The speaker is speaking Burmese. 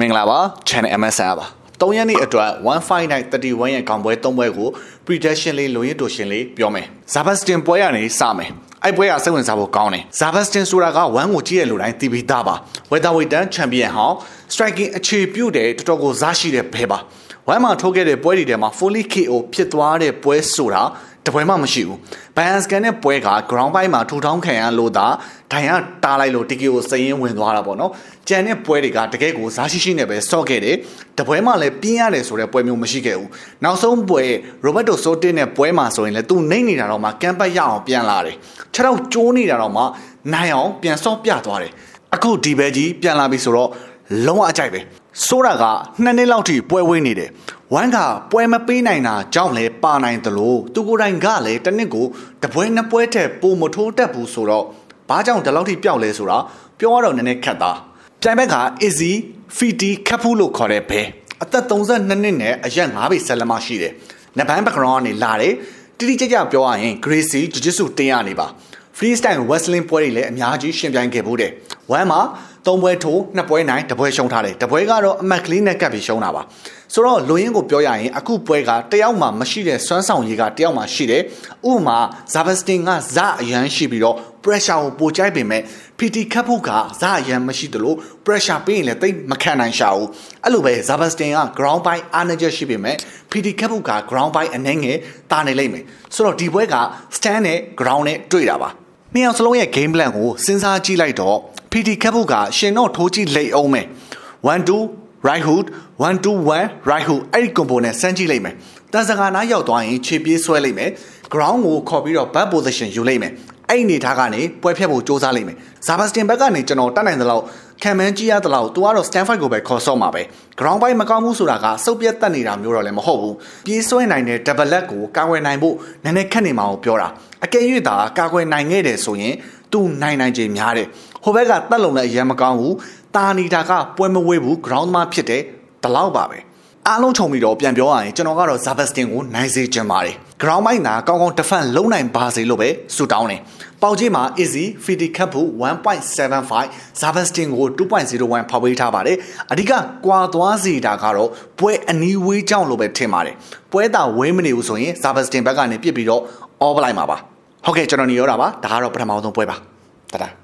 မင်္ဂလာပါ channel MSN ပါ၃ရက်နေ့အတွက်15931ရဲ့ကောင်ပွဲ၃ပွဲကို prediction လေးလိုရင်းတူရှင်လေးပြောမယ်ဇာဘတ်စတင်ပွဲရနေစမယ်အဲ့ပွဲကစိတ်ဝင်စားဖို့ကောင်းတယ်ဇာဘတ်စတင်ဆိုတာက1ကိုကြည့်ရလူတိုင်းသိပြီးသားပါဝက်တာဝေတန်ချန်ပီယံဟောင်း striking အခြေပြုတဲ့တော်တော်ကိုဇာရှိတဲ့ဘဲပါဝမ်းမှာထိုးခဲ့တဲ့ပွဲတွေထဲမှာ fully KO ဖြစ်သွားတဲ့ပွဲဆိုတာ တပွဲမှမရှိဘူးဘန်စကန်နဲ့ပွဲက ground ပိုင်းမှာထူထောင်းခံရလို့သာဒိုင်ကတားလိုက်လို့ TKO စရင်ဝင်သွားတာပေါ့နော်ကြံတဲ့ပွဲတွေကတကယ်ကိုဇာရှိရှိနဲ့ပဲစော့ခဲ့တယ်တပွဲမှလည်းပြင်းရတယ်ဆိုတဲ့ပွဲမျိုးမရှိခဲ့ဘူးနောက်ဆုံးပွဲရိုဘတ်တိုဆိုတင်နဲ့ပွဲမှာဆိုရင်လည်းသူနှိမ့်နေတာတော့မှကမ်ပတ်ရအောင်ပြန်လာတယ်ခြေထောက်ကျိုးနေတာတော့မှနိုင်အောင်ပြန်စော့ပြသွားတယ်အခုဒီဘဲကြီးပြန်လာပြီဆိုတော့လုံးဝအကြိုက်ပဲ ဆိုတာကနှစ်နှစ်လောက်ထိပွဲဝင်းနေတယ်ဝမ်ကပွဲမပေးနိုင်တာကြောင့်လည်းပါနိုင်သလိုသူကိုယ်တိုင်ကလည်းတစ်နှစ်ကိုတပွဲနှစ်ပွဲထက်ပိုမထိုးတတ်ဘူးဆိုတော့ဘာကြောင့်ဒီလောက်ထိပျောက်လဲဆိုတာပြောရတော့နည်းနည်းခက်သားပြိုင်ဘက်က Izzy Fiti ခပ်ဖူးလို့ခေါ်တဲ့ဘဲအသက်32နှစ်နဲ့အရက်9ပေဆက်လက်မရှိတယ်။နဘန်ဘက်ဂရောင်းကနေလာတယ်တိတိကျကျပြောရရင် Gracie Jiu-Jitsu တင်းရနေပါ freestyle wrestling ပွဲတွေလည်းအများကြီးရှင်ပြိုင်ခဲ့ဖို့တဲ့ဝမ်မှာ သုံးပွဲထိုးနှစ်ပွဲနိုင်တစ်ပွဲရှုံးထားတယ်တစ်ပွဲကတော့အမတ်ကလေးနဲ့ကပ်ပြီးရှုံးတာပါဆိုတော့လူရင်းကိုပြောရရင်အခုပွဲကတယောက်မှမရှိတဲ့စွမ်းဆောင်ရည်ကတယောက်မှရှိတယ်ဥပမာဇာဘစတင်ကဇအရန်ရှိပြီးတော့ pressure ကိုပိုကြိုက်ပေမဲ့ PT ခတ်ဖို့ကဇအရန်မရှိသလို pressure ပေးရင်လည်းတိတ်မခံနိုင်ရှာဘူးအဲ့လိုပဲဇာဘစတင်က ground by အားနည်းချက်ရှိပေမဲ့ PT ခတ်ဖို့က ground by အနေငယ်တာနေလိမ့်မယ်ဆိုတော့ဒီပွဲက stand နဲ့ ground နဲ့တွေ့တာပါ နှစ်ယောက်စလုံးရဲ့ game plan ကိုစဉ်းစားကြည့်လိုက်တော့ PT ခတ်ဖို့ကရှင်တော့ထိုးကြည့်လိမ့်အောင်မယ်1 2 right hook 1 2 1 right hook အဲ့ဒီ combo နဲ့စမ်းကြည့်လိုက်မယ်တန်စကာနားရောက်သွားရင်ခြေပြေးဆွဲလိုက်မယ် ground ကိုခေါ်ပြီးတော့ back position ယူလိုက်မယ်အဲ့ဒီအနေထားကနေပွဲဖြတ်ဖို့စ조사လိုက်မယ်ဇာဘတ်စတင်ဘက်ကနေကျွန်တော်တတ်နိုင်သလောက် ခံမှန်းကြည့်ရသလောက်သူကတော့ Stanford ကိုပဲခေါ်ဆော့မှာပဲ ground ပိုင်းမကောင်းဘူးဆိုတာကစုပ်ပြတ်တက်နေတာမျိုးတော့လည်းမဟုတ်ဘူးပြေးဆွဲနိုင်တဲ့ double leg ကိုကာကွယ်နိုင်ဖို့နည်းနည်းခက်နေမှာကိုပြောတာအကယ်၍သာကာကွယ်နိုင်ခဲ့တယ်ဆိုရင်သူနိုင်နိုင်ခြင်းများတယ်ဟိုဘက်ကတက်လုံလည်းအရင်မကောင်းဘူးတာနီတာကပွဲမဝေးဘူး ground မှာဖြစ်တယ်ဒီလောက်ပါပဲ အားလုံးခြုံပြီးတော့ပြန်ပြောရရင်ကျွန်တော်ကတော့ Zabastin ကိုနိုင်စေချင်ပါတယ်။ ground ပိုင်းကကောင်းကောင်း defend လုံးနိုင်ပါစေလို့ပဲဆုတောင်းတယ်။ပေါင်ကြီးမှာ Easy Fiti Cup 1.75 Zabastin ကို2.01ဖောက်ပေးထားပါတယ်။အဓိကကွာသွားစေတာကတော့ပွဲအနီးဝေးကြောင်းလို့ပဲထင်ပါတယ်။ပွဲတာဝေးမနေဘူးဆိုရင် Zabastin ဘက်ကနေပြစ်ပြီးတော့ off လိုက်မှာပါ။ဟုတ်ကဲ့ကျွန်တော်နေရောတာပါ။ဒါကတော့ပထမဆုံးပွဲပါ။တဒါ။